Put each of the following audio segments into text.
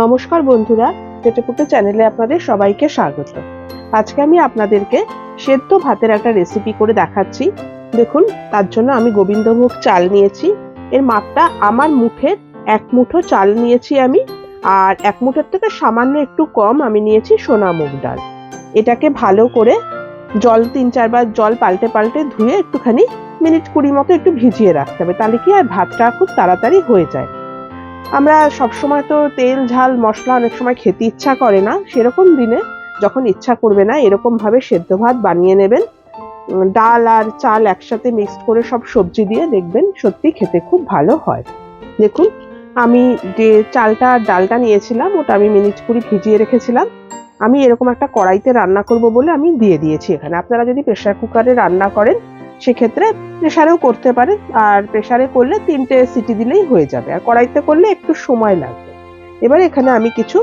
নমস্কার বন্ধুরা পেটেপুটে চ্যানেলে আপনাদের সবাইকে স্বাগত। আজকে আমি আপনাদেরকে সেদ্ধ ভাতের একটা রেসিপি করে দেখাচ্ছি। দেখুন, তার জন্য আমি গোবিন্দভোগ চাল নিয়েছি। এর মাপটা আমার মুঠের এক মুঠো চাল নিয়েছি আমি, আর এক মুঠোর থেকে সামান্য একটু কম আমি নিয়েছি সোনা মুগ ডাল। এটাকে ভালো করে জল, তিন চারবার জল পাল্টে পাল্টে ধুয়ে একটুখানি মিনিট কুড়ি মতো একটু ভিজিয়ে রাখতে হবে, তাহলে কি আর ভাতটা খুব তাড়াতাড়ি হয়ে যায়। আমরা সবসময় তো তেল, ঝাল, মশলা অনেক সময় খেতে ইচ্ছা করে না। সেরকম দিনে যখন ইচ্ছা করবে না এরকম ভাবে সেদ্ধ ভাত বানিয়ে নেবেন। ডাল আর চাল একসাথে মিক্সড করে সব সবজি দিয়ে দেখবেন সত্যি খেতে খুব ভালো হয়। দেখুন, আমি যে চালটা আর ডালটা নিয়েছিলাম, ওটা আমি মিনিট কুড়ি ভিজিয়ে রেখেছিলাম। আমি এরকম একটা কড়াইতে রান্না করব বলে আমি দিয়ে দিয়েছি এখানে। আপনারা যদি প্রেসার কুকারে রান্না করেন সেক্ষেত্রে প্রেশারেও করতে পারেন আর প্রেসারে করলে তিনটে সিটি দিলেই হয়ে যাবে, আর কড়াইতে করলে একটু সময় লাগবে। এবার এখানে আমি কিছু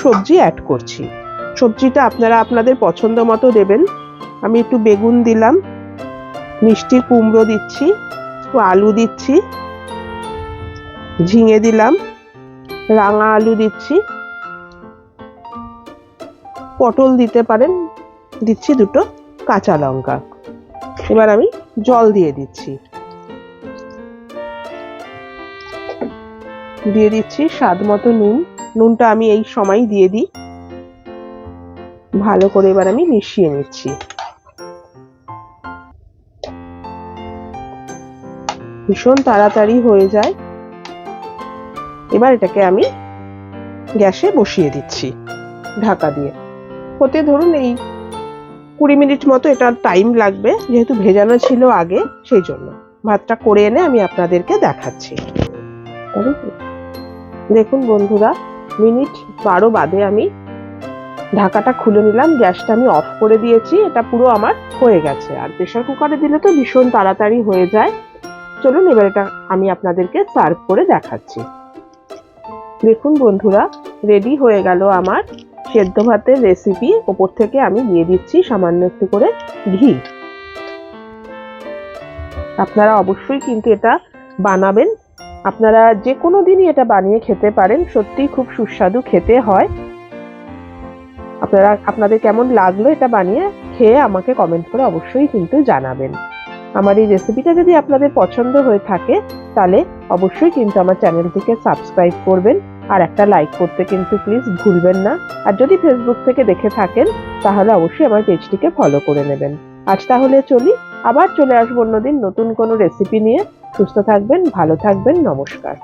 সবজি অ্যাড করছি। সবজিটা আপনারা আপনাদের পছন্দ মতো দেবেন। আমি একটু বেগুন দিলাম, মিষ্টি কুমড়ো দিচ্ছি, একটু আলু দিচ্ছি, ঝিঙে দিলাম, রাঙা আলু দিচ্ছি, পটল দিতে পারেন, দিচ্ছি দুটো কাঁচা লঙ্কা। এবার আমি জল দিয়ে দিচ্ছি। দিয়ে দিচ্ছি স্বাদ মতো নুন। নুনটা আমি এই সময় দিয়ে দিই। ভালো করে এবার আমি মিশিয়ে নিচ্ছি। ভীষণ তাড়াতাড়ি হয়ে যায়। এবার এটাকে আমি গ্যাসে বসিয়ে দিচ্ছি ঢাকা দিয়ে। হতে ধরুন এই কুড়ি মিনিট মতো এটা টাইম লাগবে, যেহেতু ভেজানো ছিল আগে, সেই জন্য। ভাতটা করে এনে আমি আপনাদেরকে দেখাচ্ছি। দেখুন বন্ধুরা, মিনিট বারো বাদে আমি ঢাকাটা খুলে নিলাম, গ্যাসটা আমি অফ করে দিয়েছি, এটা পুরো আমার হয়ে গেছে। আর প্রেসার কুকারে দিলে তো ভীষণ তাড়াতাড়ি হয়ে যায়। চলুন এবার এটা আমি আপনাদেরকে সার্ভ করে দেখাচ্ছি। দেখুন বন্ধুরা রেডি হয়ে গেল আমার সেদ্ধ ভাতের রেসিপি ওপর থেকে আমি দিয়ে দিচ্ছি সামান্য একটু করে ঘি। আপনারা অবশ্যই কিন্তু এটা বানাবেন। আপনারা যে কোনো দিনই এটা বানিয়ে খেতে পারেন, সত্যিই খুব সুস্বাদু খেতে হয়। আপনারা, আপনাদের কেমন লাগল এটা বানিয়ে খেয়ে আমাকে কমেন্ট করে অবশ্যই কিন্তু জানাবেন। আমার এই রেসিপিটা যদি আপনাদের পছন্দ হয়ে থাকে, তাহলে অবশ্যই কিন্তু আমার চ্যানেলটিকে সাবস্ক্রাইব করবেন। আর একটা লাইক করতে কিন্তু প্লিজ ভুলবেন না। আর যদি ফেসবুক থেকে দেখে থাকেন, তাহলে অবশ্যই আমার পেজটিকে ফলো করে নেবেন। আজ তাহলে চলি, আবার চলে আসব অন্যদিন নতুন কোনো রেসিপি নিয়ে। সুস্থ থাকবেন, ভালো থাকবেন, নমস্কার।